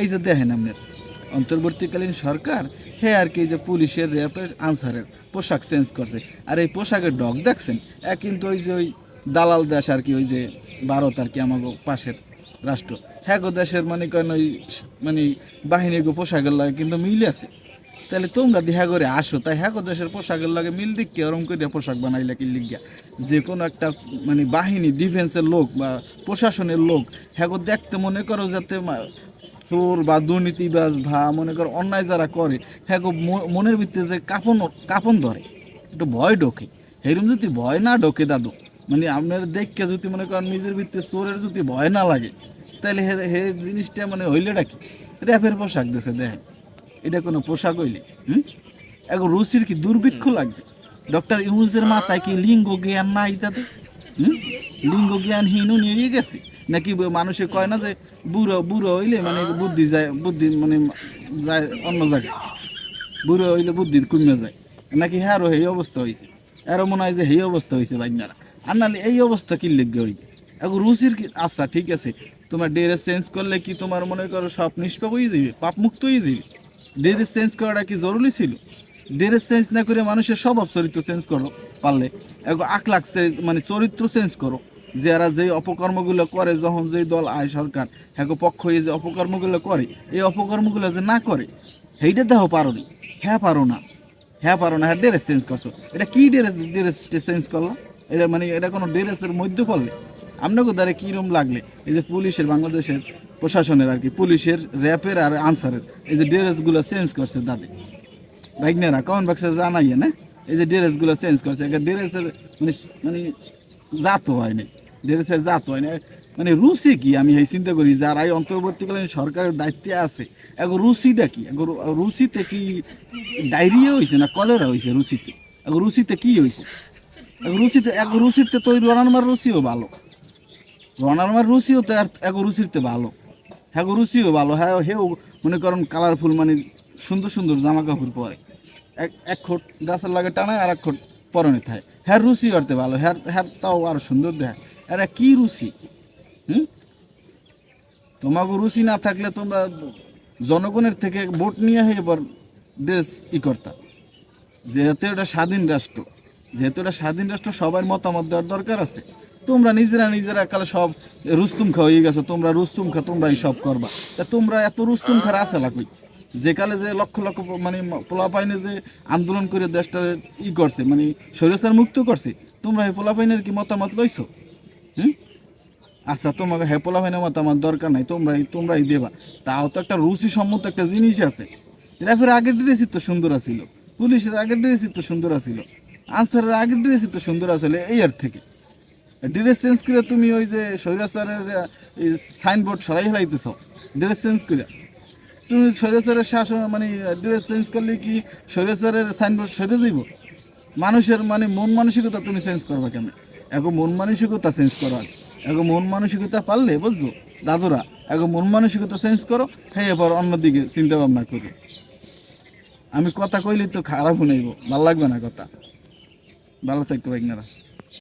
এই যে দেখেন আপনার অন্তর্বর্তীকালীন সরকার, হে আর কি যে পুলিশের র্যাপের আনসারের পোশাক চেঞ্জ করছে। আর এই পোশাকের ডগ দেখছেন? এ কিন্তু ওই যে ওই দালাল দেশ আর কি, ওই যে ভারত আর কি আমাগো পাশের রাষ্ট্র। হ্যাঁ গো দেশের মানে কেন ওই মানে বাহিনীর গো পোশাকের লাগে কিন্তু মিল আছে। তাহলে তোমরা দেখা করে আসো, তাই হ্যাঁ দেশের পোশাকের লাগে মিল দিক ওরম করে পোশাক বানাইলে কি লিখিয়া যে কোনো একটা মানে বাহিনী, ডিফেন্সের লোক বা প্রশাসনের লোক হ্যাঁ দেখতে মনে করো যাতে চোর বা দুর্নীতিবাজ ভা মনে করো অন্যায় যারা করে হ্যাঁ মনের ভিতরে যে কাপন কাপন ধরে একটু ভয় ঢোকে। সেরকম যদি ভয় না ঢোকে দাদু মানে আপনার দেখকে যদি মনে করেন নিজের ভিতরে চোরের যদি ভয় না লাগে তাহলে হে হে জিনিসটা মানে হইলেটা কি? র্যাপের পোশাক দেশে দেখেন। এটা কোনো পোশাক হইলে হুম? এখন রুচির কি দুর্ভিক্ষ লাগছে? ডক্টর ইউজের মাথায় কি লিঙ্গ জ্ঞান নাই দাদু? হুম? লিঙ্গ জ্ঞান হীন নিয়ে গেছে। নাকি মানুষে কয় না যে বুড়ো বুড়ো হইলে মানে বুদ্ধি যায় বুদ্ধি মানে যায় অন্য জায়গায়। বুড়ো হইলে বুদ্ধি কমে যায়। নাকি হ্যাঁ হ্যারও এই অবস্থা হয়েছে এরও মনে হয় যে এই অবস্থা হয়েছে বাইনারা আর নাহলে এই অবস্থা কি লেগে হইবে? এখন রুচির আচ্ছা ঠিক আছে। তোমার ড্রেস চেঞ্জ করলে কি তোমার মনে করো সব নিষ্পাপ হয়ে যাবে পাপ মুক্ত হয়ে যাবে ড্রেস চেঞ্জ করাটা কি জরুরি ছিল? ড্রেস চেঞ্জ না করে মানুষের স্বভাব চরিত্র চেঞ্জ করো পারলে। এখন আখলাখ চেঞ্জ মানে চরিত্র চেঞ্জ করো। যারা যে অপকর্মগুলো করে, যখন যেই দল আয় সরকার হ্যাঁ পক্ষ হয়ে যে অপকর্মগুলো করে, এই অপকর্মগুলো যে না করে, সেইটা দেহ পারো নি। হ্যাঁ পারো না। হ্যাঁ পারো না হ্যাঁ ড্রেস চেঞ্জ করছ। এটা কি ড্রেস ড্রেস চেঞ্জ করল? এটা মানে এটা কোনো ড্রেসের মধ্যে পড়লে? আপনাকে দ্বারা কীরকম লাগলে? এই যে পুলিশের, বাংলাদেশের প্রশাসনের আর কি, পুলিশের র্যাপের আর আনসারের, এই যে ড্রেসগুলো চেঞ্জ করছে দাদি ভাইগনেরা, কমেন্ট বক্সে জানাইয়ে, না? এই যে ড্রেসগুলো চেঞ্জ করছে একটা ড্রেসের মানে মানে জাত হয় না ড্রেসের জাত হয় না। মানে রুচি কি? আমি এই চিন্তা করি, যারা এই অন্তর্বর্তীকালীন সরকারের দায়িত্বে আছে, এখন রুচিটা কি? এখন রুচিতে কি ডায়রিয়া হয়েছে না কলেরা হয়েছে রুচিতে? এখন রুচিতে কি হয়েছে রুচিতে এক রুচিতে তো ওই রনার রুচিও ভালো। রনার রুচিও তো আর এক রুচিতে ভালো। হ্যাঁ রুচিও ভালো। হ্যাঁ হেও মনে করেন কালারফুল মানে সুন্দর সুন্দর জামা কাপড় পরে। এক এক খোট গাছের লাগে টানায় আর এক খোট পরনে থাকে। হ্যাঁ রুচি করতে ভালো। হ্যাঁ হ্যাঁ তাও আরও সুন্দর দেখায়। এরা কি রুচি? হুম? তোমাকে রুচি না থাকলে তোমরা জনগণের থেকে ভোট নিয়ে এবার ড্রেস ই করতা। যেহেতু এটা স্বাধীন রাষ্ট্র, যেহেতু এটা স্বাধীন রাষ্ট্র, সবার মতামত দেওয়ার দরকার আছে। তোমরা নিজেরা নিজেরা কালে সব রুস্তুম খা হয়ে গেছো, তোমরা রুস্তুম খা, তোমরাই সব করবা। তা তোমরা এত রুস্তুম খার আছে লাগই যে কালে যে লক্ষ লক্ষ মানে পোলা পাইনে যে আন্দোলন করে দেশটা ই করছে মানে স্বৈরাচার মুক্ত করছে, তোমরা এই পোলা পাইনের কি মতামত লইছো? হুম? আচ্ছা তোমাকে হেপোলা ভাইনের মতো আমার দরকার নাই, তোমরাই তোমরাই দেবা। তাও তো একটা রুচি সম্মত একটা জিনিস আছে। র্যাফের আগের ড্রেসই তো সুন্দর আছিল, পুলিশের আগের ড্রেসই তো সুন্দর আছিল, আনসারের আগের ড্রেসই তো সুন্দর আছিল এই আর থেকে। ড্রেস চেঞ্জ করে তুমি ওই যে স্বৈরাচারের সাইনবোর্ড সরাই হেলাইতেছ ড্রেস চেঞ্জ করে। তুমি স্বৈরাচারের শাসন মানে ড্রেস চেঞ্জ করলে কি স্বৈরাচারের সাইনবোর্ড সরে যাইব? মানুষের মানে মন মানসিকতা তুমি চেঞ্জ করবা কেন এখন মন মানসিকতা চেঞ্জ করো। এখন মন মানসিকতা পারলে বুঝছ? দাদুরা এখন মন মানসিকতা চেঞ্জ করো হ্যাঁ এবার অন্যদিকে চিন্তা ভাবনা করি। আমি কথা কইলে তো খারাপ শুনাইব ভালো লাগবে না কথা। ভালো থাকতে পারি